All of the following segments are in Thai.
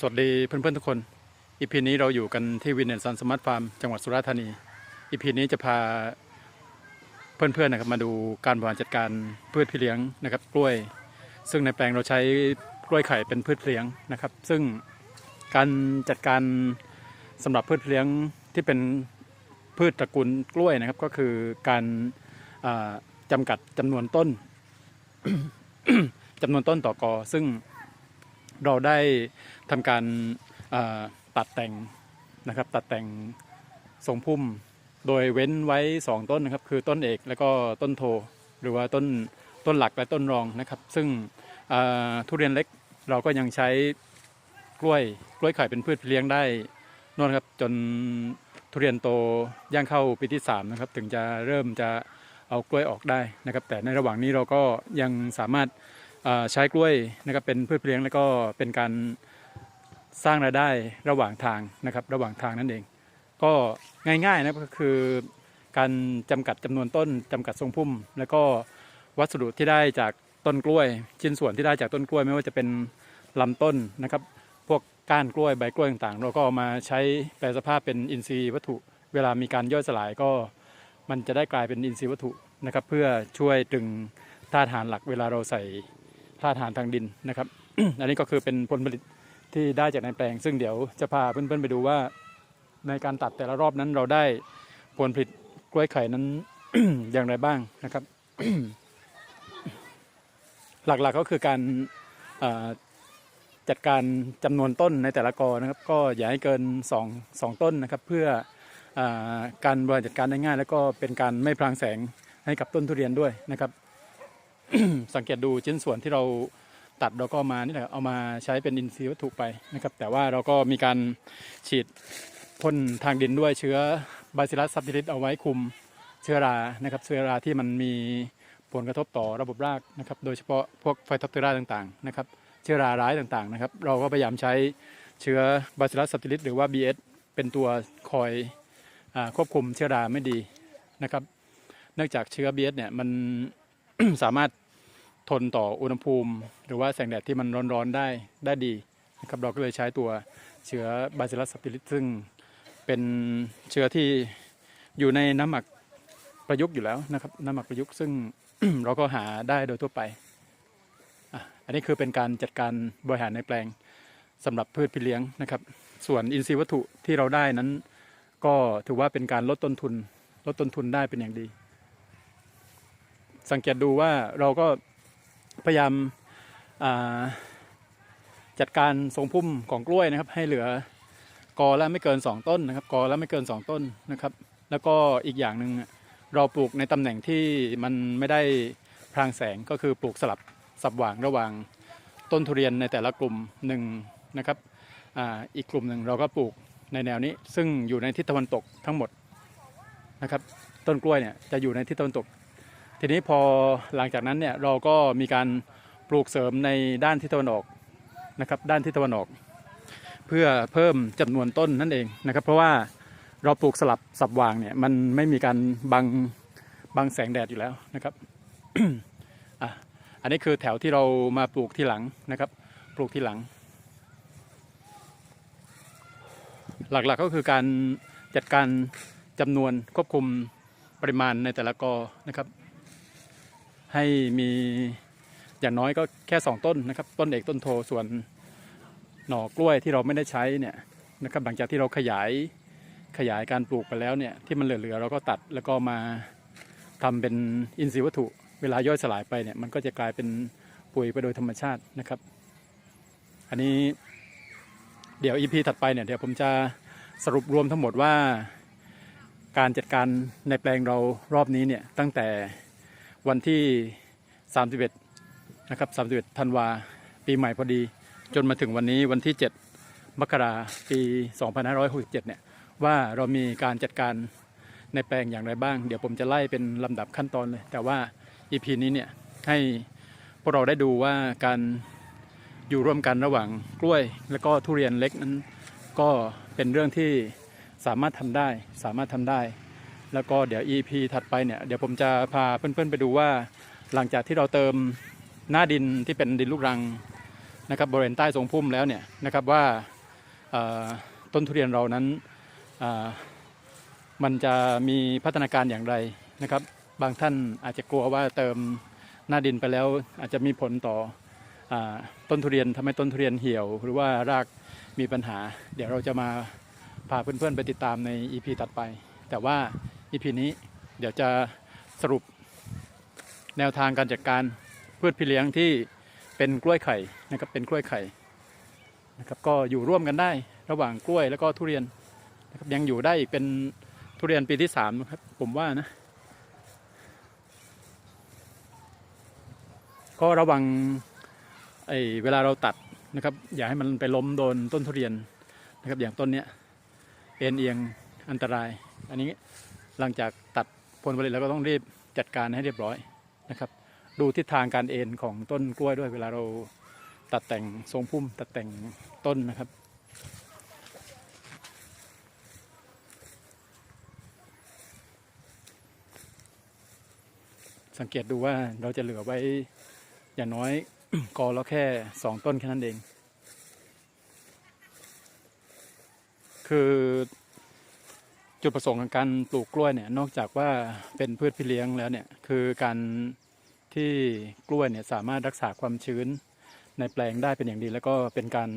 สวัสดีเพื่อนๆทุกคน อีพีนี้เราอยู่กันที่วินเนซันสมาร์ทฟาร์มจังหวัดสุราษฎร์ธานี อีพีนี้จะพาเพื่อนๆนะครับมาดูการบริหารจัดการพืชพี่เลี้ยงนะครับกล้วย ซึ่งในแปลงเราใช้กล้วยไข่เป็นพืชเลี้ยงนะครับ ซึ่งการจัดการสำหรับพืชเลี้ยงที่เป็นพืชตระกูลกล้วยนะครับ ก็คือการอ่าจำกัดจำนวนต้นจำนวนต้นต่อกอซึ่ง เราได้ทำการตัดแต่งนะครับ ตัดแต่งทรงพุ่ม โดยเว้นไว้ 2 ต้นนะครับ คือต้นเอกแล้วก็ต้นโท หรือว่าต้นต้นหลักและต้นรองนะครับ ซึ่งทุเรียนเล็กเราก็ยังใช้กล้วยกล้วยไข่เป็นพืชเลี้ยงได้นนครับจนทุเรียนโตย่างเข้าปีที่3นะครับถึงจะเริ่มจะเอากล้วยออกได้นะครับ แต่ในระหว่างนี้เราก็ยังสามารถ ใช้กล้วยนะครับเป็นพืชเลี้ยงแล้วก็เป็นการสร้างรายได้ระหว่างทางนะครับระหว่างทางนั่นเอง ก็ง่ายๆนะก็คือการจำกัดจำนวนต้นจำกัดทรงพุ่ม แล้วก็วัสดุที่ได้จากต้นกล้วย ชิ้นส่วนที่ได้จากต้นกล้วย ไม่ว่าจะเป็นลำต้นนะครับ พวกก้านกล้วยใบกล้วยต่างๆ เราก็เอามาใช้แปลสภาพเป็นอินทรีย์วัตถุ เวลามีการย่อยสลายก็มันจะได้กลายเป็นอินทรีย์วัตถุนะครับ เพื่อช่วยดึงธาตุอาหารหลักเวลาเราใส่ ธาตุอาหารทางดินนะครับ อันนี้ก็คือเป็นผลผลิตที่ได้จากในแปลง ซึ่งเดี๋ยวจะพาเพื่อนๆไปดูว่า ในการตัดแต่ละรอบนั้นเราได้ผลผลิตกล้วยไข่นั้น อย่างไรบ้างนะครับ หลักๆก็คือการจัดการจำนวนต้นในแต่ละกอนะครับ ก็อย่าให้เกิน2 2ต้นนะครับ เพื่ออการบริหารจัดการได้ง่าย แล้วก็เป็นการไม่พรางแสงให้กับต้นทุเรียนด้วยนะครับ สังเกตดูชิ้นส่วนที่เราตัดเราก็มานี่แหละเอามาใช้เป็นอินทรีย์วัตถุไปนะครับ แต่ว่าเราก็มีการฉีดพ่นทางดินด้วยเชื้อบาซิลัสซับติลิสเอาไว้คุมเชื้อรานะครับ เชื้อราที่มันมีผลกระทบต่อระบบรากนะครับ โดยเฉพาะพวกไฟท็อปเตอราต่างๆนะครับ เชื้อราร้ายต่างๆนะครับ เราก็พยายามใช้เชื้อบาซิลัสซับติลิสหรือว่า BS เป็นตัวคอยอควบคุมเชื้อราไม่ดีนะครับ เนื่องจากเชื้อ BS เนี่ยมัน สามารถทนต่ออุณหภูมิ หรือว่าแสงแดดที่มันร้อนๆได้ได้ดีนะครับเราก็เลยใช้ตัวเชื้อบาซิลัสซับติลิสซึ่งเป็นเชื้อที่อยู่ในน้ำหมักประยุกต์อยู่แล้วนะครับน้ำหมักประยุกต์ซึ่งเราก็หาได้โดยทั่วไปอะอันนี้คือเป็นการจัดการบริหารในแปลงสำหรับพืชพี่เลี้ยงนะครับ ส่วนอินทรีย์วัตถุที่เราได้นั้น ก็ถือว่าเป็นการลดต้นทุน ลดต้นทุนได้เป็นอย่างดี สังเกตดูว่าเราก็พยายามาจัดการทรงพุ่มของกล้วยนะครับ ให้เหลือกอละไม่เกิน 2 ต้นนะครับ กอละไม่เกิน 2 ต้นนะครับ แล้วก็อีกอย่างหนึ่งเราปลูกในตำแหน่งที่มันไม่ได้พรางแสงก็คือปลูกสลับสับหว่างระหว่างต้นทุเรียนในแต่ละกลุ่มหนึ่งนะครับออีกกลุ่มหนึ่งเราก็ปลูกในแนวนี้ ซึ่งอยู่ในทิศตะวันตกทั้งหมดนะครับ ต้นกล้วยเนี่ยจะอยู่ในทิศตะวันตก ทีนี้พอหลังจากนั้นเนี่ยเราก็มีการปลูกเสริมในด้านทิศตะวันออกนะครับด้านทิศตะวันออก เพื่อเพิ่มจำนวนต้นนั่นเองนะครับ เพราะว่าเราปลูกสลับสับวางเนี่ยมันไม่มีการบังบังแสงแดดอยู่แล้วนะครับอะอันนี้คือแถวที่เรามาปลูกที่หลังนะครับ ปลูกที่หลัง หลักๆก็คือการจัดการจำนวนควบคุมปริมาณในแต่ละกอนะครับ ให้มีอย่างน้อยก็แค่ 2 ต้นนะครับ ต้นเอกต้นโทส่วนหน่อกล้วยที่เราไม่ได้ใช้เนี่ยนะครับหลังจากที่เราขยายขยายการปลูกไปแล้วเนี่ยที่มันเหลือๆเราก็ตัดแล้วก็มาทำเป็นอินทรีย์วัตถุ เวลาย่อยสลายไปเนี่ยมันก็จะกลายเป็นปุ๋ยไปโดยธรรมชาตินะครับ อันนี้เดี๋ยว EP ถัดไปเนี่ยเดี๋ยวผมจะสรุปรวมทั้งหมดว่า การจัดการในแปลงเรารอบนี้เนี่ยตั้งแต่ วันที่ 31 นะครับ31ธันวาปีใหม่พอดี จนมาถึงวันนี้วันที่ 7 มกราปี 2567 เนี่ยว่าเรามีการจัดการในแปลงอย่างไรบ้าง เดี๋ยวผมจะไล่เป็นลำดับขั้นตอนเลย แต่ว่า EP นี้เนี่ยให้พวกเราได้ดูว่าการอยู่ร่วมกันระหว่างกล้วย และก็ทุเรียนเล็กนั้น ก็เป็นเรื่องที่สามารถทำได้ สามารถทำได้ แล้วก็เดี๋ยว EP ถัดไปเนี่ยเดี๋ยวผมจะพาเพื่อนๆไปดูว่าหลังจากที่เราเติมหน้าดินที่เป็นดินลูกรังนะครับบริเวณใต้ทรงพุ่มแล้วเนี่ยนะครับว่าต้นทุเรียนเรานั้นมันจะมีพัฒนาการอย่างไรนะครับ บางท่านอาจจะกลัวว่าเติมหน้าดินไปแล้ว อาจจะมีผลต่ออต้นทุเรียนทำให้ต้นทุเรียนเหี่ยว หรือว่ารากมีปัญหา เดี๋ยวเราจะมาพาเพื่อนๆไปติดตามใน EP ถัดไป แต่ว่า EP นี้เดี๋ยวจะสรุปแนวทางการจัดการพืชพี่เลี้ยงที่เป็นกล้วยไข่นะครับเป็นกล้วยไข่นะครับก็อยู่ร่วมกันได้ระหว่างกล้วยแล้วก็ทุเรียนนะครับยังอยู่ได้อีกเป็นทุเรียนปีที่สามครับผมว่านะก็ระวังไอ้เวลาเราตัดนะครับ อย่าให้มันไปล้มโดนต้นทุเรียนนะครับอย่างต้นเนี้ยเอ็นเอียงอันตราย อันนี้ หลังจากตัดผลผลิตแล้วก็ต้องรีบจัดการให้เรียบร้อยนะครับ ดูทิศทางการเอ็นของต้นกล้วยด้วยเวลาเราตัดแต่งทรงพุ่มตัดแต่งต้นนะครับสังเกตดูว่าเราจะเหลือไว้อย่างน้อยกอเราแค่สองต้นแค่นั้นเอง คือ จุดประสงค์ของการปลูกกล้วยเนี่ยนอกจากว่าเป็นพืชพี่เลี้ยงแล้วเนี่ยคือการที่กล้วยเนี่ยสามารถรักษาความชื้นในแปลงได้เป็นอย่างดี แล้วก็เป็นการ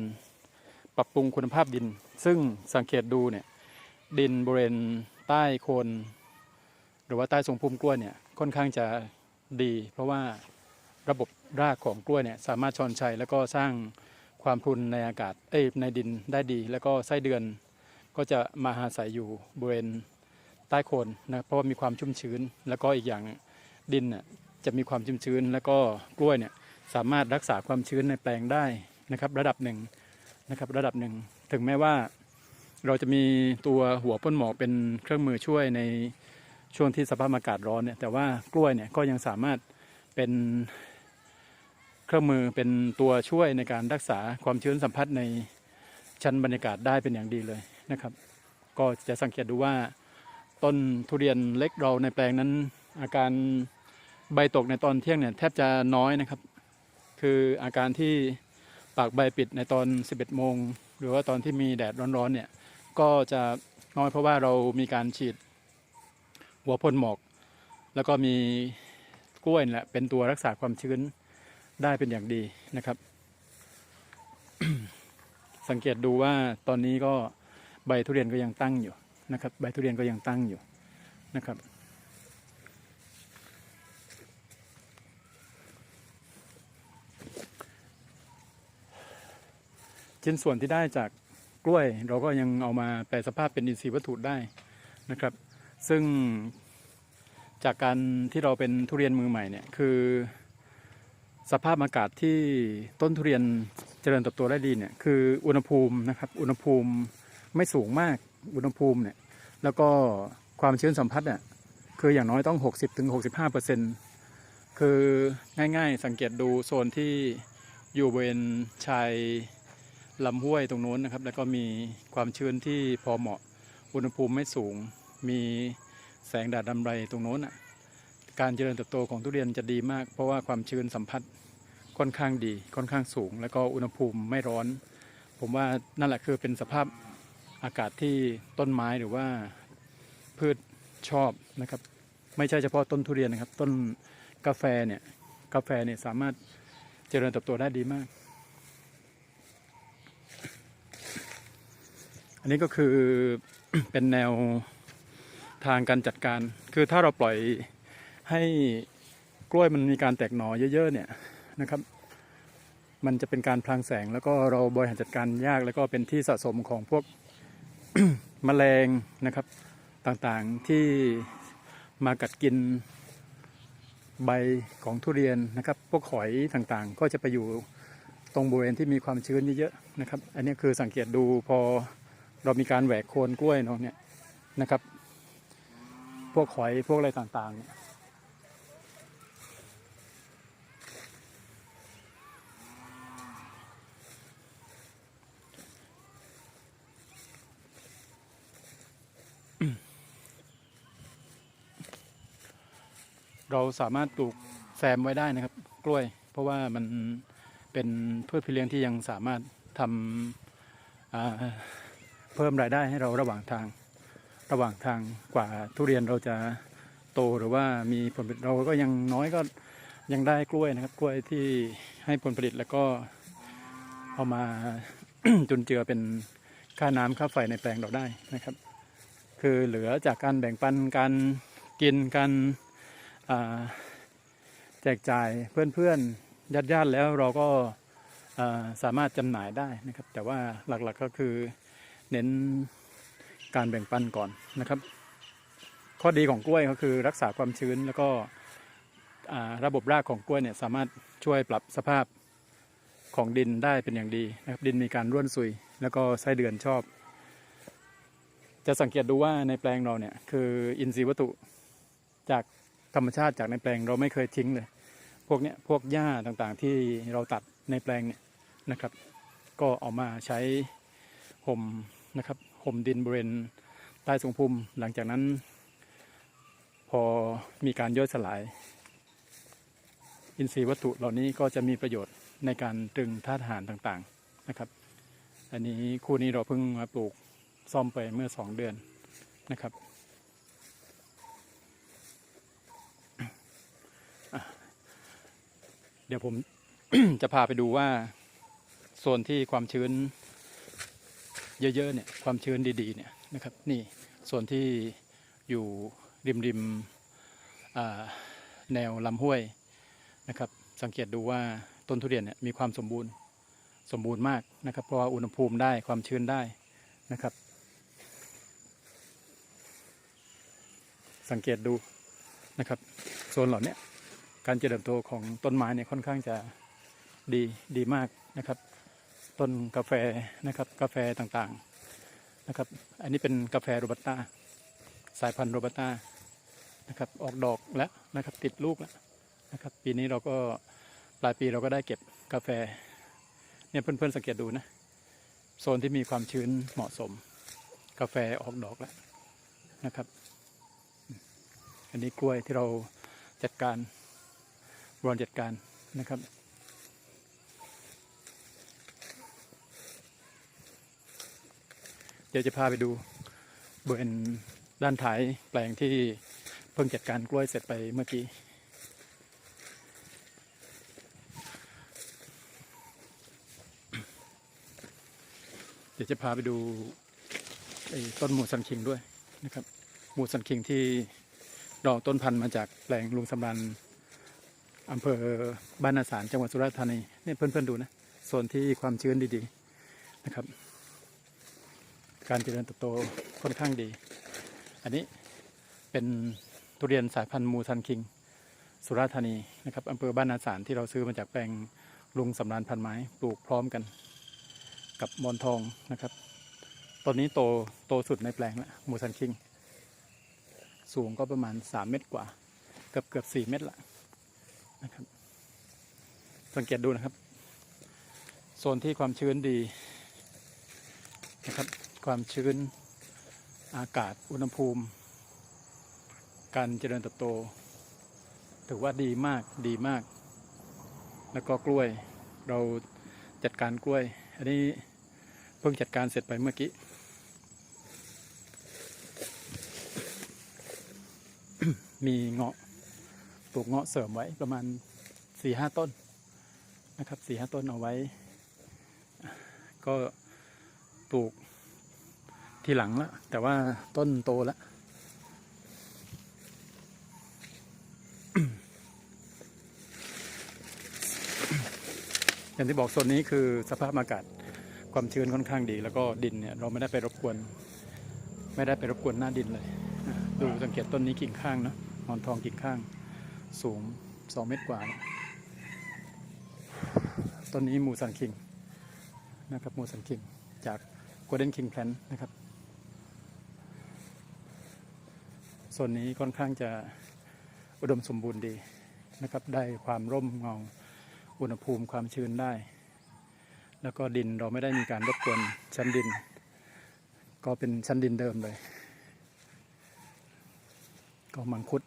ปรับปรุงคุณภาพดิน ซึ่งสังเกตดูเนี่ยดินบริเวณใต้โคนหรือว่าใต้ทรงพุ่มกล้วยเนี่ยค่อนข้างจะดี เพราะว่าระบบรากของกล้วยเนี่ยสามารถชอนชัยแล้วก็สร้างความพุนในอากาศเอ้ในดินได้ดี แล้วก็ไส้เดือน ก็จะมาอาศัยอยู่บริเวณใต้โคนนะเพราะว่ามีความชุ่มชื้น แล้วก็อีกอย่างดินน่ะจะมีความชุ่มชื้น แล้วก็กล้วยเนี่ยสามารถรักษาความชื้นในแปลงได้นะครับ ระดับหนึ่งนะครับระดับหนึ่งถึงแม้ว่าเราจะมีตัวหัวพ่นหมอกเป็นเครื่องมือช่วยในช่วงที่สภาพอากาศร้อนเนี่ยแต่ว่ากล้วยเนี่ยก็ยังสามารถเป็นเครื่องมือเป็นตัวช่วยในการรักษาความชื้นสัมผัสในชั้นบรรยากาศได้เป็นอย่างดีเลย นะครับ ก็จะสังเกตดูว่าต้นทุเรียนเล็กเราในแปลงนั้น อาการใบตกในตอนเที่ยงเนี่ยแทบจะน้อยนะครับ คืออาการที่ปากใบปิดในตอน 11 โมง หรือว่าตอนที่มีแดดร้อนๆเนี่ยก็จะน้อยเพราะว่าเรามีการฉีดหัวพ่นหมอก แล้วก็มีกล้วยแหละเป็นตัวรักษาความชื้นได้เป็นอย่างดีนะครับ สังเกตดูว่าตอนนี้ก็ ใบทุเรียนก็ยังตั้งอยู่นะครับ ใบทุเรียนก็ยังตั้งอยู่นะครับ ชิ้นส่วนที่ได้จากกล้วยเราก็ยังเอามาแปลสภาพเป็นอินทรีย์วัตถุได้นะครับ ซึ่งจากการที่เราเป็นทุเรียนมือใหม่เนี่ยคือ สภาพอากาศที่ต้นทุเรียนเจริญเติบโตได้ดีเนี่ยคืออุณหภูมินะครับ อุณหภูมิ ไม่สูงมากอุณหภูมิเนี่ยแล้วก็ความชื้นสัมผัสเนี่ยคืออย่างน้อยต้อง 60-65%เปอร์เซ็นต์คือง่ายๆ สังเกตดูโซนที่อยู่บริเวณชายลำห้วยตรงโน้นนะครับ แล้วก็มีความชื้นที่พอเหมาะอุณหภูมิไม่สูง มีแสงแดดดำไรตรงโน้นอะการเจริญเติบโตของทุเรียนจะดีมาก เพราะว่าความชื้นสัมผัสค่อนข้างดี ค่อนข้างสูง แล้วก็อุณหภูมิไม่ร้อน ผมว่านั่นแหละคือเป็นสภาพ อากาศที่ต้นไม้หรือว่าพืชชอบนะครับ ไม่ใช่เฉพาะต้นทุเรียนนะครับ ต้นกาแฟเนี่ยกาแฟเนี่ยสามารถเจริญเติบโตได้ดีมาก อันนี้ก็คือเป็นแนวทางการจัดการ คือถ้าเราปล่อยให้กล้วยมันมีการแตกหน่อเยอะๆเนี่ยนะครับ มันจะเป็นการพลางแสงแล้วก็เราบริหารจัดการยากแล้วก็เป็นที่สะสมของพวก แมลงนะครับต่างๆที่มากัดกินใบของทุเรียนนะครับ พวกหอยต่างๆ ก็จะไปอยู่ตรงบริเวณที่มีความชื้นเยอะๆนะครับ อันนี้คือสังเกตดูพอเรามีการแหวกโคนกล้วยเนาะเนี่ยนะครับ พวกหอยพวกอะไรต่างๆ เราสามารถปลูกแซมไว้ได้นะครับ กล้วย เพราะว่ามันเป็นพืชพี่เลี้ยงที่ยังสามารถทำเพิ่มรายได้ให้เราระหว่างทาง ระหว่างทางกว่าทุเรียนเราจะโตหรือว่ามีผลผลิตเราก็ยังน้อยก็ยังได้กล้วยนะครับ กล้วยที่ให้ผลผลิตแล้วก็เอามาจุนเจือเป็นค่าน้ำค่าไฟในแปลงเราได้นะครับ คือเหลือจากการแบ่งปันการกินการ แจกจ่ายเพื่อนๆญาติๆแล้วเราก็สามารถจำหน่ายได้นะครับ แต่ว่าหลักๆก็คือเน้นการแบ่งปันก่อนนะครับ ข้อดีของกล้วยก็คือรักษาความชื้นแล้วก็ระบบรากของกล้วยเนี่ยสามารถช่วยปรับสภาพของดินได้เป็นอย่างดีนะครับ ดินมีการร่วนซุย แล้วก็ไส้เดือนชอบ จะสังเกตดูว่าในแปลงเราเนี่ยคืออินทรีย์วัตถุจาก ธรรมชาติจากในแปลงเราไม่เคยทิ้งเลย พวกเนี้ยพวกหญ้าต่างๆ ที่เราตัดในแปลงเนี่ยนะครับ ก็เอามาใช้ห่มนะครับห่มดินบริเวณใต้ทรงภูมิหลังจากนั้น พอมีการย่อยสลาย อินทรีย์วัตถุเหล่านี้ก็จะมีประโยชน์ในการตรึงธาตุอาหารต่างๆนะครับ อันนี้คู่นี้เราเพิ่งมาปลูกซ่อมไปเมื่อสองเดือนนะครับ อะ เดี๋ยวผม จะพาไปดูว่าโซนที่ความชื้น เยอะๆเนี่ยความชื้นดีๆเนี่ยนะครับนี่โซนที่อยู่ริมริมๆแนวลำห้วยนะครับ สังเกตดูว่าต้นทุเรียนเนี่ยมีความสมบูรณ์สมบูรณ์มากนะครับ เพราะว่าอุณหภูมิได้ความชื้นได้นะครับ สังเกตดูนะครับโซนเหล่านี้ การเจริญโตของต้นไม้เนี่ยค่อนข้างจะดีดีมากนะครับ ต้นกาแฟนะครับกาแฟต่างๆนะครับ อันนี้เป็นกาแฟโรบัสต้าสายพันธุ์โรบัสต้านะครับออกดอกแล้วนะครับติดลูกแล้วนะครับปีนี้เราก็ปลายปีเราก็ได้เก็บกาแฟเนี่ยเพื่อนๆสังเกตดูนะโซนที่มีความชื้นเหมาะสม กาแฟออกดอกแล้วนะครับ อันนี้กล้วยที่เราจัดการ บริหารจัดการนะครับ เดี๋ยวจะพาไปดูบริเวณด้านท้ายแปลงที่เพิ่งจัดการกล้วยเสร็จไปเมื่อกี้เดี๋ยวจะพาไปดูต้นหมูสันคิงด้วยนะครับหมูสันคิงที่เราต้นพันธุ์มาจากแปลงลุงสำรัน อำเภอบ้านนาสารจังหวัดสุราษฎร์ธานีเนี่ยเพื่อนๆดูนะโซนที่ความชื้นดีๆนะครับ การเจริญเติบโตค่อนข้างดี อันนี้เป็นทุเรียนสายพันธุ์มูซันคิง สุราษฎร์ธานีนะครับอำเภอบ้านนาสารที่เราซื้อมาจากแปลงลุงสำรานพันไม้ปลูกพร้อมกัน กับมอนทองนะครับตอนนี้โตโตสุดในแปลงแล้วมูซันคิง สูงก็ประมาณ 3 เมตรกว่า เกือบเกือบ4เมตรละ นะครับ สังเกตดูนะครับ โซนที่ความชื้นดีนะครับ ความชื้นอากาศอุณหภูมิ การเจริญเติบโต ถือว่าดีมากดีมาก แล้วก็กล้วยเราจัดการกล้วย อันนี้เพิ่งจัดการเสร็จไปเมื่อกี้มีเงาะ ปลูกเงาะเสริมไว้ประมาณสี่ห้าต้นนะครับสี่ห้าต้นเอาไว้ ก็ปลูกทีหลังล้วแต่ว่าต้นโตแล้วอย่างที่บอกโซนนี้คือสภาพอากาศความชื้นค่อนข้างดี แล้วก็ดินเนี่ยเราไม่ได้ไปรบกวน ไม่ได้ไปรบกวนหน้าดินเลย ดูสังเกตต้นนี้กิ่งข้างเนอะหมอนทองกิ่งข้าง สูงสองเมตรกว่า ต้นนี้มูสันคิงนะครับมูสันคิง จาก Golden King Plant นะครับโซนนี้ค่อนข้างจะอุดมสมบูรณ์ดีนะครับ ได้ความร่มเงาอุณหภูมิความชื้นได้ แล้วก็ดินเราไม่ได้มีการรบกวนชั้นดิน ก็เป็นชั้นดินเดิมเลย ก็มังคุด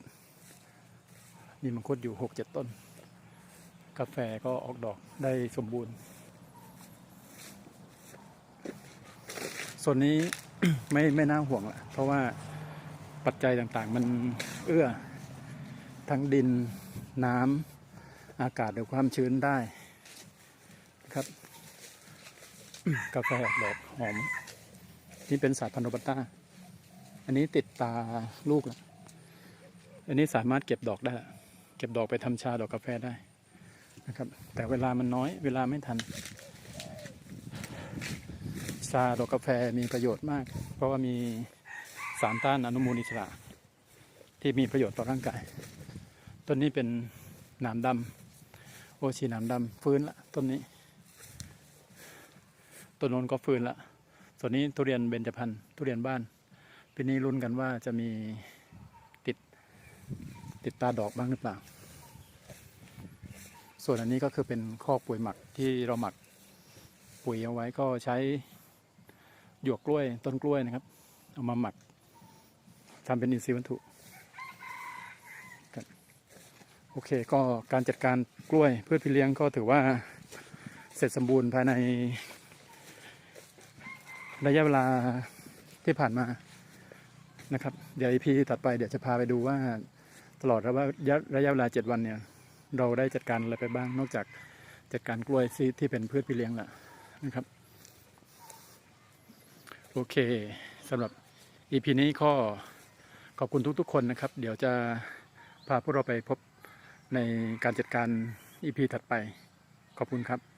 มีมังคุดอยู่หกเจ็ดต้น กาแฟก็ออกดอกได้สมบูรณ์ ส่วนนี้ไม่ไม่น่าห่วงละเพราะว่าปัจจัยต่างๆ มันเอื้อ ทั้งดินน้ำอากาศหรือความชื้นได้นะครับ กาแฟออกดอกหอม นี่เป็นสายพันธุ์โรบัสต้า อันนี้ติดตาลูกแล้วอันนี้สามารถเก็บดอกได้ ก็บดอกไปทำชาดอกกาแฟได้นะครับ แต่เวลามันน้อยเวลาไม่ทันชาดอกกาแฟมีประโยชน์มาก เพราะว่ามีสารต้านอนุมูลอิสระที่มีประโยชน์ต่อร่างกาย ต้นนี้เป็นหนามดำโอชีหนามดำฟื้นละต้นนี้ต้นนนก็ฟื้นละส่วนนี้ทุเรียนเบญจพรรณทุเรียนบ้านปีนี้ลุ้นกันว่าจะมีติดติดตาดอกบ้างหรือเปล่า ส่วนอันนี้ก็คือเป็นข้อกปุ๋ยหมักที่เราหมักปุ๋ยเอาไว้ก็ใช้หยวกกล้วยต้นกล้วยนะครับ เอามาหมักทำเป็นอินทรีย์วัตถุครับโอเคก็การจัดการกล้วยพืชพี่เลี้ยงก็ถือว่าเสร็จสมบูรณ์ภายใน ระยะเวลาที่ผ่านมานะครับ เดี๋ยว EP ถัดไปเดี๋ยวจะพาไปดูว่าตลอดระยะระยะเวลา7วันเนี่ย เราได้จัดการอะไรไปบ้าง นอกจากจัดการกล้วยที่ที่เป็นพืชพี่เลี้ยงและนะครับ โอเคสำหรับอีพีนี้ก็ขอบคุณทุกๆ คนนะครับ เดี๋ยวจะพาพวกเราไปพบในการจัดการอีพีถัดไป ขอบคุณครับ